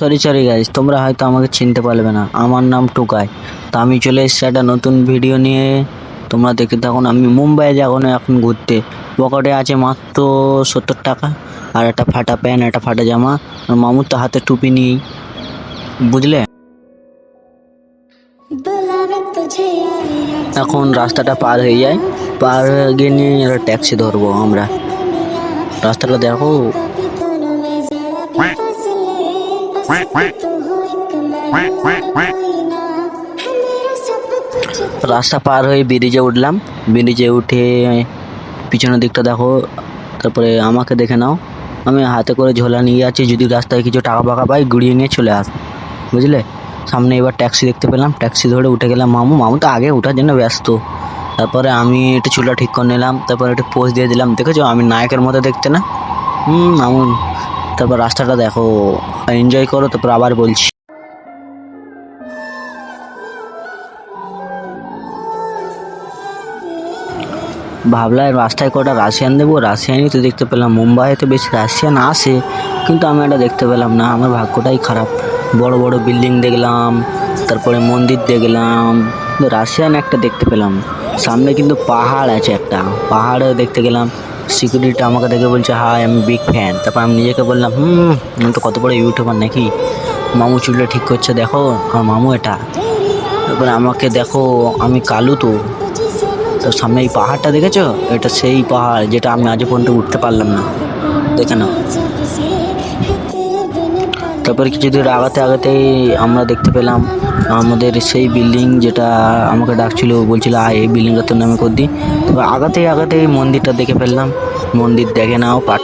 Sorry sorry guys তোমরা হয়তো আমাকে চিনতে পারবে না। আমার নাম টুকাই। তো আমি চলে এসেছি একটা নতুন ভিডিও নিয়ে। তোমরা দেখে থাকুন, আমি মুম্বাই যাব না এখন ঘুরতে। পকেটে আছে মাত্র সত্তর টাকা আর একটা ফাটা প্যান্ট, একটা ফাটা জামা। আর মামুর তো হাতে টুপি নিই বুঝলে? এখন রাস্তাটা পার হয়ে যায়। পার হয়ে গিয়ে নিয়ে একটা ট্যাক্সি ধরবো আমরা। রাস্তাটা দেখো। রাস্তা পার হয়ে ব্রিজে উঠলাম। ব্রিজে উঠে পিছনের দিকটা দেখো, তারপরে আমাকে দেখে নাও। আমি হাতে করে ঝোলা নিয়ে আছি, যদি রাস্তায় কিছু টাকা ফাকা পাই গুড়িয়ে নিয়ে চলে আস। বুঝলে? সামনে এবার ট্যাক্সি দেখতে পেলাম। ট্যাক্সি ধরে উঠে গেলাম মামু। মামু তো আগে ওঠার জন্য ব্যস্ত। তারপরে আমি একটু চুলটা ঠিক করে নিলাম, তারপরে একটু পোজ দিয়ে দিলাম। দেখেছ? আমি নায়কের মতো দেখতে না? হুম মামু তারপর রাস্তাটা দেখো। এনজয় করো, তারপর আবার বলছি। ভাবলাম রাস্তায় কটা রাশিয়ান দেবো রাশিয়ানই তো দেখতে পেলাম। মুম্বাইতে বেশি রাশিয়ান আসে কিন্তু আমি এটা দেখতে পেলাম না। আমার ভাগ্যটাই খারাপ। বড় বড় বিল্ডিং দেখলাম, তারপরে মন্দির দেখলাম। রাশিয়ান একটা দেখতে পেলাম। সামনে কিন্তু পাহাড় আছে একটা। পাহাড়ে দেখতে গেলাম। সিকিউরিটি আমাকে দেখে বলছে হাই আমি বিগ ফ্যান তারপর আমি নিজেকে বললাম, হুম, আমি তো কত বড় ইউটিউবার নাকি? মামু চুলটা ঠিক করছে, দেখো, আমার মামু এটা। তারপরে আমাকে দেখো, আমি কালু তো। তো সামনে এই পাহাড়টা দেখেছ? এটা সেই পাহাড়, যেটা আমি আজও পর্যন্ত উঠতে পারলাম না। দেখে নাও। তারপরে কিছু দূর আগাতে আগাতেই আমরা দেখতে পেলাম, আমাদের সেই বিল্ডিং যেটা আমাকে ডাকছিল, বলছিল, আয়, এই বিল্ডিংটা তোর নামে কর দি তারপর আগাতেই আগাতেই মন্দিরটা দেখে ফেললাম। মন্দির দেখে নাও পাট